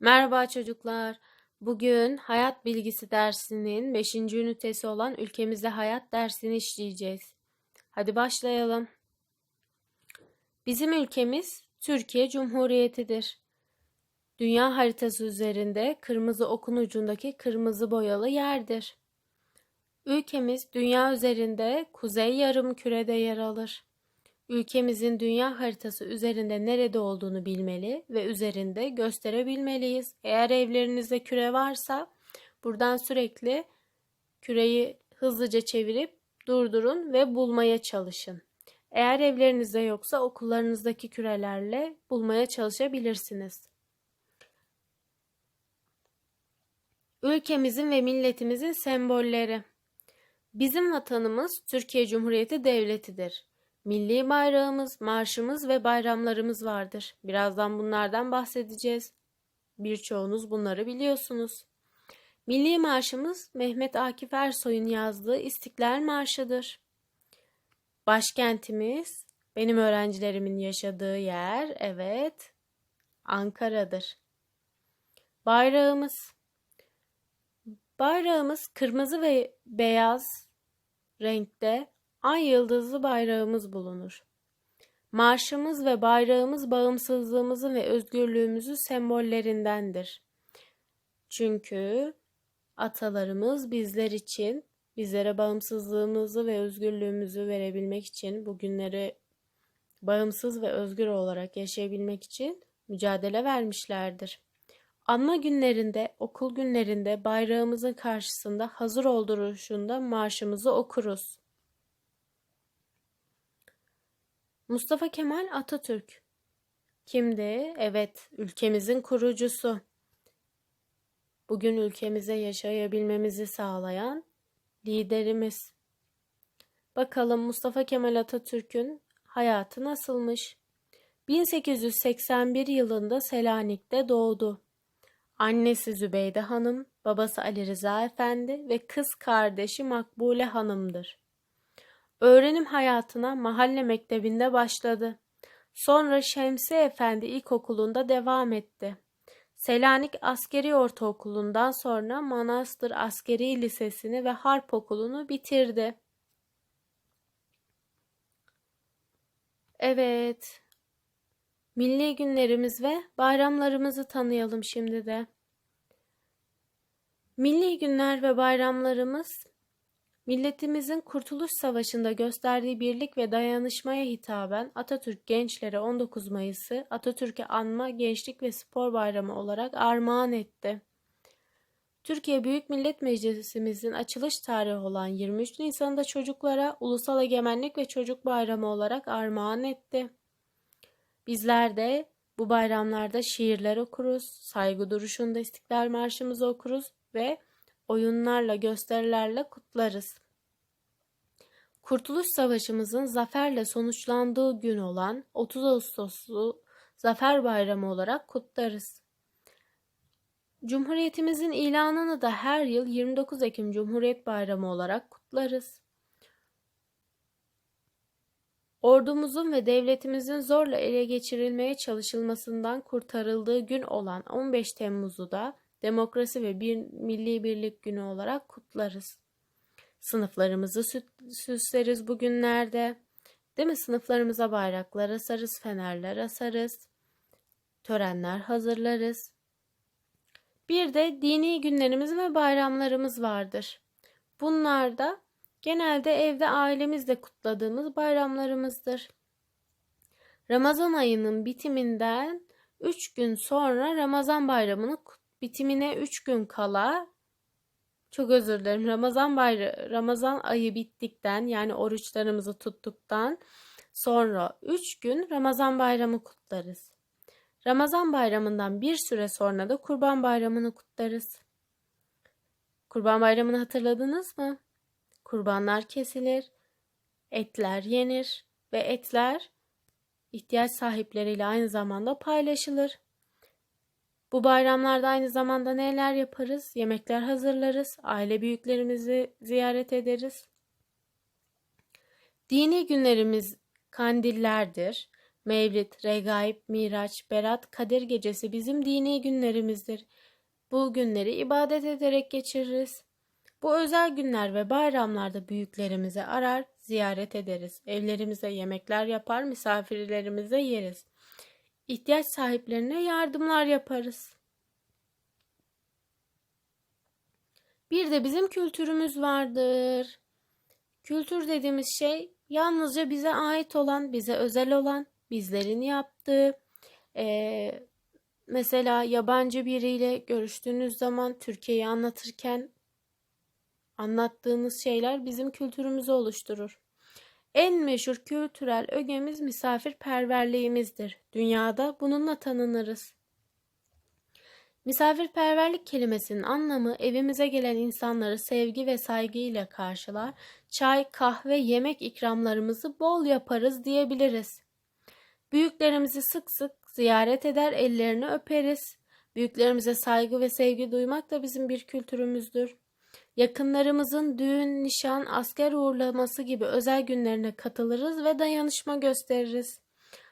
Merhaba çocuklar. Bugün hayat bilgisi dersinin 5. ünitesi olan ülkemizde hayat dersini işleyeceğiz. Hadi başlayalım. Bizim ülkemiz Türkiye Cumhuriyeti'dir. Dünya haritası üzerinde kırmızı okun ucundaki kırmızı boyalı yerdir. Ülkemiz dünya üzerinde kuzey yarımkürede yer alır. Ülkemizin dünya haritası üzerinde nerede olduğunu bilmeli ve üzerinde gösterebilmeliyiz. Eğer evlerinizde küre varsa buradan sürekli küreyi hızlıca çevirip durdurun ve bulmaya çalışın. Eğer evlerinizde yoksa okullarınızdaki kürelerle bulmaya çalışabilirsiniz. Ülkemizin ve milletimizin sembolleri. Bizim vatanımız Türkiye Cumhuriyeti Devleti'dir. Milli bayrağımız, marşımız ve bayramlarımız vardır. Birazdan bunlardan bahsedeceğiz. Birçoğunuz bunları biliyorsunuz. Milli marşımız Mehmet Akif Ersoy'un yazdığı İstiklal Marşı'dır. Başkentimiz benim öğrencilerimin yaşadığı yer, evet, Ankara'dır. Bayrağımız Bayrağımız kırmızı ve beyaz renkte ay yıldızlı bayrağımız bulunur. Marşımız ve bayrağımız bağımsızlığımızın ve özgürlüğümüzün sembollerindendir. Çünkü atalarımız bizler için, bizlere bağımsızlığımızı ve özgürlüğümüzü verebilmek için, bugünleri bağımsız ve özgür olarak yaşayabilmek için mücadele vermişlerdir. Anma günlerinde, okul günlerinde bayrağımızın karşısında hazır olduruşunda marşımızı okuruz. Mustafa Kemal Atatürk kimdi? Evet, ülkemizin kurucusu. Bugün ülkemize yaşayabilmemizi sağlayan liderimiz. Bakalım Mustafa Kemal Atatürk'ün hayatı nasılmış? 1881 yılında Selanik'te doğdu. Annesi Zübeyde Hanım, babası Ali Rıza Efendi ve kız kardeşi Makbule Hanım'dır. Öğrenim hayatına mahalle mektebinde başladı. Sonra Şemsi Efendi İlkokulu'nda devam etti. Selanik Askeri Ortaokulu'ndan sonra Manastır Askeri Lisesi'ni ve Harp Okulu'nu bitirdi. Evet, milli günlerimiz ve bayramlarımızı tanıyalım şimdi de. Milli günler ve bayramlarımız Milletimizin Kurtuluş Savaşı'nda gösterdiği birlik ve dayanışmaya hitaben Atatürk gençlere 19 Mayıs'ı Atatürk'e anma Gençlik ve Spor Bayramı olarak armağan etti. Türkiye Büyük Millet Meclisimizin açılış tarihi olan 23 Nisan'da çocuklara Ulusal Egemenlik ve Çocuk Bayramı olarak armağan etti. Bizler de bu bayramlarda şiirler okuruz, saygı duruşunda İstiklal Marşımızı okuruz ve oyunlarla, gösterilerle kutlarız. Kurtuluş Savaşımızın zaferle sonuçlandığı gün olan 30 Ağustos'u Zafer Bayramı olarak kutlarız. Cumhuriyetimizin ilanını da her yıl 29 Ekim Cumhuriyet Bayramı olarak kutlarız. Ordumuzun ve devletimizin zorla ele geçirilmeye çalışılmasından kurtarıldığı gün olan 15 Temmuz'u da Demokrasi ve bir Milli Birlik Günü olarak kutlarız. Sınıflarımızı süsleriz bugünlerde. Değil mi? Sınıflarımıza bayraklar asarız, fenerler asarız. Törenler hazırlarız. Bir de dini günlerimiz ve bayramlarımız vardır. Bunlar da genelde evde ailemizle kutladığımız bayramlarımızdır. Ramazan ayının bitiminden 3 gün sonra Ramazan bayramını bitimine 3 gün kala çok özür dilerim. Ramazan bayrağı, Ramazan ayı bittikten yani oruçlarımızı tuttuktan sonra 3 gün Ramazan bayramı kutlarız. Ramazan bayramından bir süre sonra da Kurban bayramını kutlarız. Kurban bayramını hatırladınız mı? Kurbanlar kesilir, etler yenir ve etler ihtiyaç sahipleriyle aynı zamanda paylaşılır. Bu bayramlarda aynı zamanda neler yaparız? Yemekler hazırlarız, aile büyüklerimizi ziyaret ederiz. Dini günlerimiz kandillerdir Mevlid, Regaib, Miraç, Berat, Kadir Gecesi bizim dini günlerimizdir. Bu günleri ibadet ederek geçiririz. Bu özel günler ve bayramlarda büyüklerimizi arar, ziyaret ederiz. Evlerimize yemekler yapar, misafirlerimize yeriz. İhtiyaç sahiplerine yardımlar yaparız. Bir de bizim kültürümüz vardır. Kültür dediğimiz şey yalnızca bize ait olan, bize özel olan, bizlerin yaptığı, e, mesela yabancı biriyle görüştüğünüz zaman Türkiye'yi anlatırken anlattığınız şeyler bizim kültürümüzü oluşturur. En meşhur kültürel ögemiz misafirperverliğimizdir. Dünyada bununla tanınırız. Misafirperverlik kelimesinin anlamı evimize gelen insanları sevgi ve saygıyla karşılar, çay, kahve, yemek ikramlarımızı bol yaparız diyebiliriz. Büyüklerimizi sık sık ziyaret eder, ellerini öperiz. Büyüklerimize saygı ve sevgi duymak da bizim bir kültürümüzdür. Yakınlarımızın düğün, nişan, asker uğurlaması gibi özel günlerine katılırız ve dayanışma gösteririz.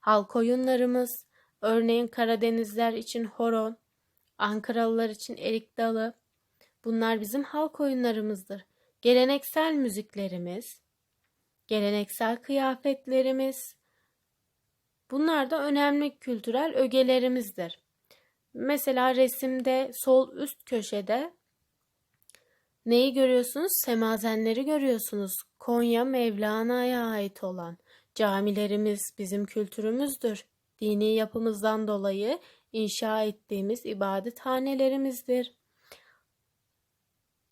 Halk oyunlarımız, örneğin Karadenizler için horon, Ankaralılar için erik dalı, bunlar bizim halk oyunlarımızdır. Geleneksel müziklerimiz, geleneksel kıyafetlerimiz, bunlar da önemli kültürel ögelerimizdir. Mesela resimde sol üst köşede Neyi görüyorsunuz? Semazenleri görüyorsunuz. Konya Mevlana'ya ait olan. Camilerimiz bizim kültürümüzdür. Dini yapımızdan dolayı inşa ettiğimiz ibadethanelerimizdir.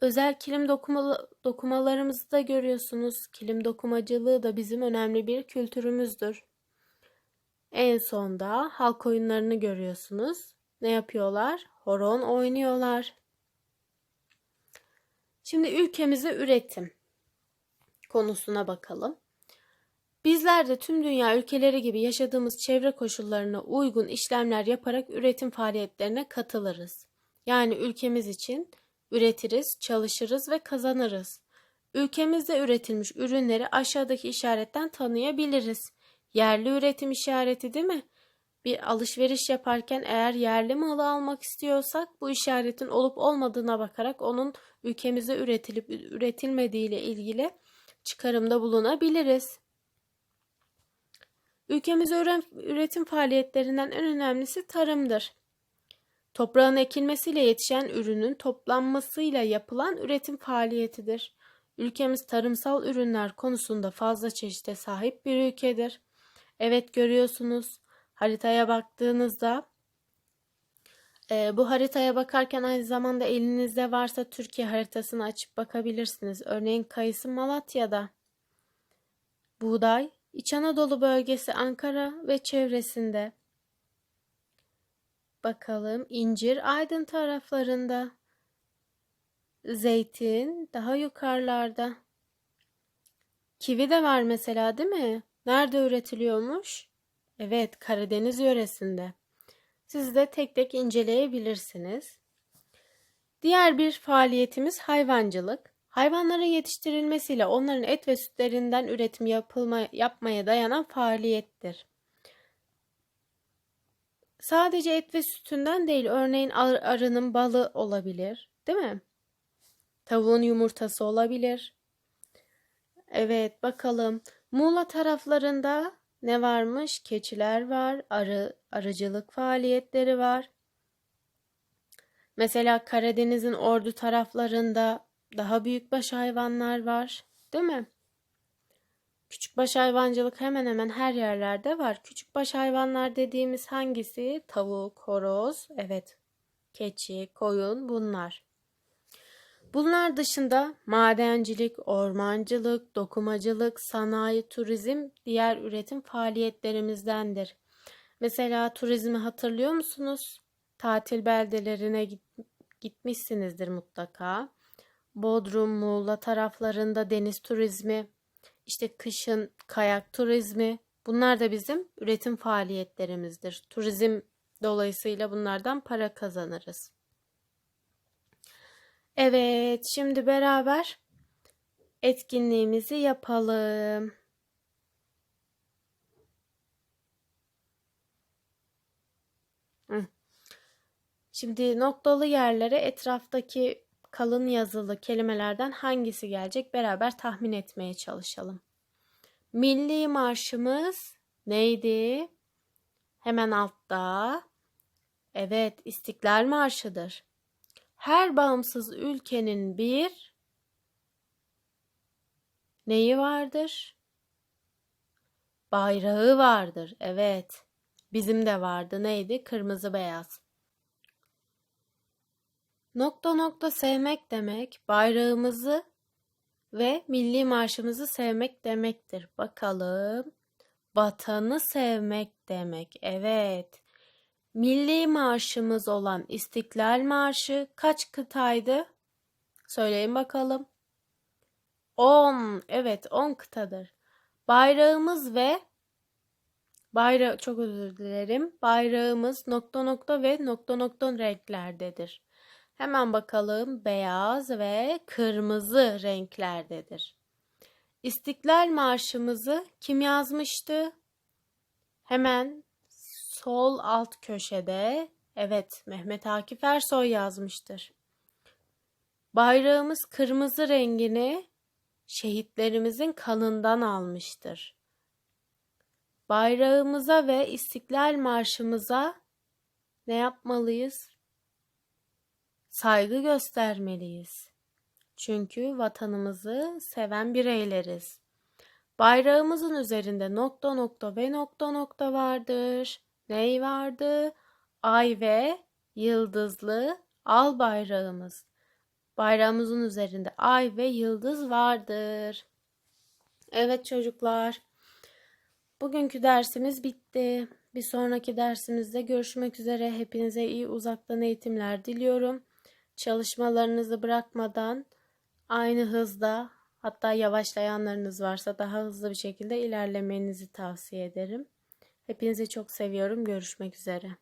Özel kilim dokuma, dokumalarımızı da görüyorsunuz. Kilim dokumacılığı da bizim önemli bir kültürümüzdür. En sonda halk oyunlarını görüyorsunuz. Ne yapıyorlar? Horon oynuyorlar. Şimdi ülkemize üretim konusuna bakalım. Bizler de tüm dünya ülkeleri gibi yaşadığımız çevre koşullarına uygun işlemler yaparak üretim faaliyetlerine katılırız. Yani ülkemiz için üretiriz, çalışırız ve kazanırız. Ülkemizde üretilmiş ürünleri aşağıdaki işaretten tanıyabiliriz. Yerli üretim işareti değil mi? Bir alışveriş yaparken eğer yerli malı almak istiyorsak bu işaretin olup olmadığına bakarak onun ülkemizde üretilip üretilmediği ile ilgili çıkarımda bulunabiliriz. Ülkemizde üretim faaliyetlerinden en önemlisi tarımdır. Toprağın ekilmesiyle yetişen ürünün toplanmasıyla yapılan üretim faaliyetidir. Ülkemiz tarımsal ürünler konusunda fazla çeşite sahip bir ülkedir. Evet görüyorsunuz haritaya baktığınızda e, bu haritaya bakarken aynı zamanda elinizde varsa Türkiye haritasını açıp bakabilirsiniz. Örneğin kayısı Malatya'da. Buğday İç Anadolu bölgesi Ankara ve çevresinde. Bakalım incir Aydın taraflarında. Zeytin daha yukarılarda. Kivi de var mesela değil mi? Nerede üretiliyormuş? Evet, Karadeniz yöresinde. Siz de tek tek inceleyebilirsiniz. Diğer bir faaliyetimiz hayvancılık. Hayvanların yetiştirilmesiyle onların et ve sütlerinden üretim yapılma, yapmaya dayanan faaliyettir. Sadece et ve sütünden değil, örneğin ar arının balı olabilir, değil mi? Tavuğun yumurtası olabilir. Evet, bakalım. Muğla taraflarında ne varmış? Keçiler var, arı, arıcılık faaliyetleri var. Mesela Karadeniz'in ordu taraflarında daha büyükbaş hayvanlar var, değil mi? Küçükbaş hayvancılık hemen hemen her yerlerde var. Küçükbaş hayvanlar dediğimiz hangisi? Tavuk, horoz, evet. Keçi, koyun bunlar. Bunlar dışında madencilik, ormancılık, dokumacılık, sanayi, turizm diğer üretim faaliyetlerimizdendir. Mesela turizmi hatırlıyor musunuz? Tatil beldelerine gitmişsinizdir mutlaka. Bodrum, Muğla taraflarında deniz turizmi, işte kışın kayak turizmi bunlar da bizim üretim faaliyetlerimizdir. Turizm dolayısıyla bunlardan para kazanırız. Evet, şimdi beraber etkinliğimizi yapalım. Şimdi noktalı yerlere etraftaki kalın yazılı kelimelerden hangisi gelecek beraber tahmin etmeye çalışalım. Milli marşımız neydi? Hemen altta. Evet, İstiklal Marşı'dır. Her bağımsız ülkenin bir neyi vardır? Bayrağı vardır. Evet. Bizim de vardı. Neydi? Kırmızı beyaz. Nokta nokta sevmek demek bayrağımızı ve milli marşımızı sevmek demektir. Bakalım. Vatanı sevmek demek. Evet. Milli marşımız olan İstiklal Marşı kaç kıtaydı? Söyleyin bakalım. 10. Evet 10 kıtadır. Bayrağımız ve bayrağı çok özür dilerim. Bayrağımız nokta nokta ve nokta nokta renklerdedir. Hemen bakalım beyaz ve kırmızı renklerdedir. İstiklal Marşımızı kim yazmıştı? Hemen sol alt köşede evet Mehmet Akif Ersoy yazmıştır. Bayrağımız kırmızı rengini şehitlerimizin kanından almıştır. Bayrağımıza ve İstiklal Marşımıza ne yapmalıyız? Saygı göstermeliyiz. Çünkü vatanımızı seven bireyleriz. Bayrağımızın üzerinde nokta nokta ve nokta nokta vardır. Ney vardı? Ay ve yıldızlı al bayrağımız. Bayrağımızın üzerinde ay ve yıldız vardır. Evet çocuklar. Bugünkü dersimiz bitti. Bir sonraki dersimizde görüşmek üzere. Hepinize iyi uzaktan eğitimler diliyorum. Çalışmalarınızı bırakmadan aynı hızda hatta yavaşlayanlarınız varsa daha hızlı bir şekilde ilerlemenizi tavsiye ederim. Hepinizi çok seviyorum. Görüşmek üzere.